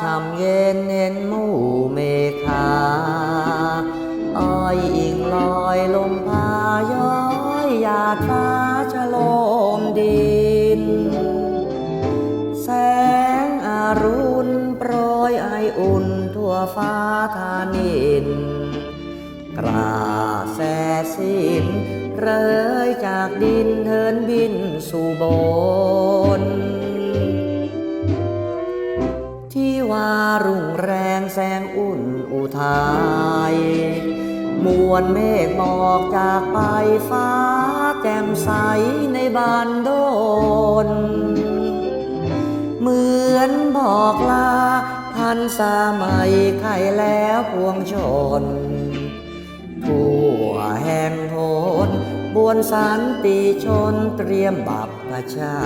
ช่ำเย็นเห็นหมู่เมฆาอ้อยอิงลอยลมพาย้อยหยาดฟ้าชะโลมดิน แสงอรุณโปรยไออุ่นทั่วฟ้าธานิน กราแสสินเรยจากดินเทินบินสู่โบ งแงอุ่นอุทัยมวลเมฆหมอกจากไปฟ้าแจ่มใสในบานโดน เหมือนบอกลาพันสามัยไข่แล้วพวงชนทั่วแห่งโหนบวนสันติชนเตรียมบัพพชา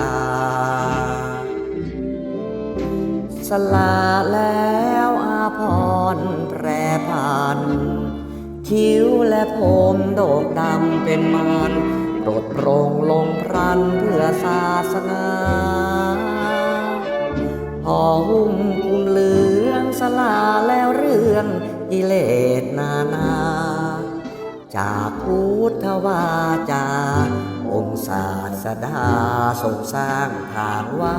สลาแล้วอา พรแปรพัน คิ้วและผมโดกดำเป็นมันโปรดโปรงลงพรันเพื่อศาสนาห่อหุ้มคุมเหลืองสลาแล้วเรื่องกิเลสนานา จากพุทธวาจา องค์ศาสดาทรงสร้างทางไว้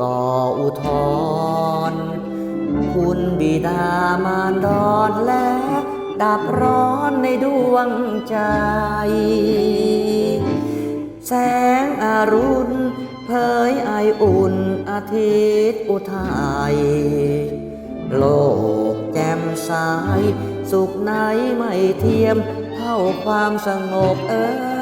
ก่ออุทธรคุณบิดามารดอนและดับร้อนในดวงใจ แสงอรุณเผยไออุ่นอาทิตย์อุทัยโลกแจ่มใสสุขไหนไม่เทียมเท่าความสงบเอ่